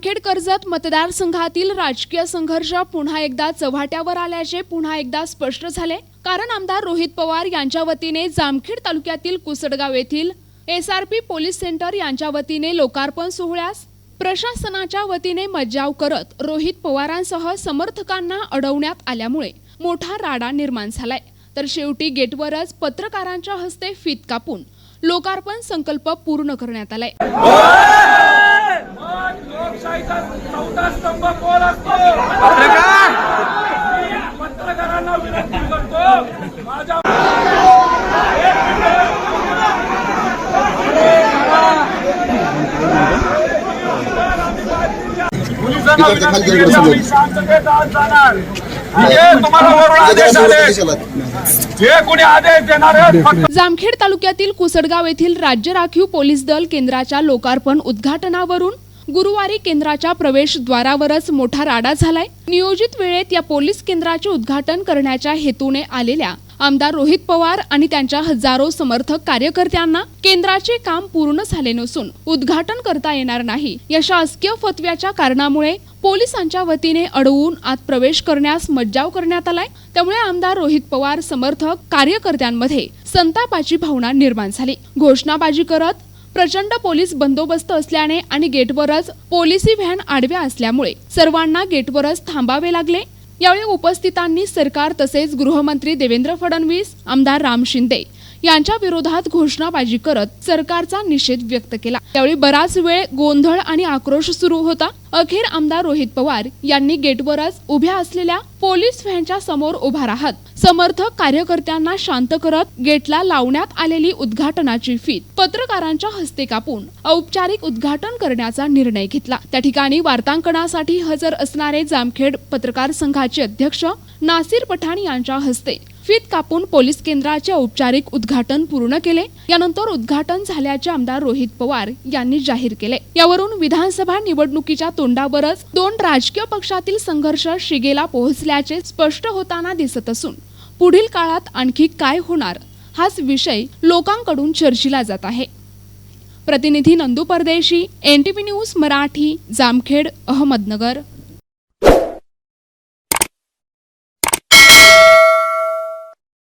जामखेड कर्जत मतदारसंघातील राजकीय संघर्ष पुन्हा एकदा चव्हाट्यावर आल्याचे पुन्हा एकदा स्पष्ट झाले. कारण आमदार रोहित पवार यांच्या वतीने जामखेड तालुक्यातील कुसडगाव येथील S R P police centre यांच्या वतीने लोकार्पण सोहळ्यास प्रशासनाच्या वतीने मज्जाव करत रोहित पवारांसह समर्थकांना अडवण्यात आल्यामुळे मोठा राडा निर्माण झालाय. तर शेवटी गेटवरच पत्रकारांच्या हस्ते फीत कापून लोकार्पण संकल्प पूर्ण करण्यात आलाय. लोकशाहीचा चौथा स्तंभ कोण असतो? पत्रकारांना विनंती करतो माझ्या जामखेड तालुक्यातील कुसडगाव येथील राज्य राखीव पोलीस दल केंद्राच्या लोकार्पण उद्घाटनावरून गुरुवारी केंद्राच्या प्रवेशद्वारावरच मोठा राडा झालाय. नियोजित वेळेत या पोलीस केंद्राचे उद्घाटन करण्याच्या हेतूने आलेल्या आमदार रोहित पवार आणि त्यांच्या हजारो समर्थक कार्यकर्त्यांना केंद्राचे काम पूर्ण झाले नसून उद्घाटन करता येणार नाही. या शासकीय फतव्याच्या कारणामुळे पोलिसांच्या वतीने अडवून आत प्रवेश करण्यास मज्जाव करण्यात आलाय. त्यामुळे आमदार रोहित पवार समर्थक कार्यकर्त्यांमध्ये संतापाची भावना निर्माण झाली. घोषणाबाजी करत प्रचंड पोलीस बंदोबस्त असल्याने आणि गेटवरच पोलिसी व्हॅन आडव्या असल्यामुळे सर्वांना गेटवरच थांबावे लागले. यावेळी उपस्थितांनी सरकार तसेच गृहमंत्री देवेंद्र फडणवीस आमदार राम शिंदे यांच्या विरोधात घोषणाबाजी करत सरकारचा निषेध व्यक्त केला. त्यावेळी बराच वेळ गोंधळ आणि आक्रोश सुरू होता. अखेर आमदार रोहित पवार यांनी गेटवरच उभ्या असलेल्या पोलीस व्हॅनच्या समोर उभा राहत समर्थक कार्यकर्त्यांना शांत करत गेटला लावण्यात आलेली उद्घाटनाची फीत पत्रकारांच्या हस्ते कापून औपचारिक उद्घाटन करण्याचा निर्णय घेतला. त्या ठिकाणी वार्तांकनासाठी हजर असणारे जामखेड पत्रकार संघाचे अध्यक्ष नासिर पठाण यांच्या हस्ते फीत कापून पोलीस केंद्राचे औपचारिक उद्घाटन पूर्ण केले. यानंतर उद्घाटन झाल्याचे आमदार रोहित पवार यांनी जाहीर केले. यावरून विधानसभा निवडणुकीच्या तोंडावरच दोन राजकीय पक्षातील संघर्ष शिगेला पोहोचल्याचे स्पष्ट होताना दिसत असून पुढील काळात आणखी काय होणार हाच विषय लोकांकडून चर्चिला जात आहे. प्रतिनिधी Nandu Pardeshi N T news Marathi Jamkhed Ahmednagar.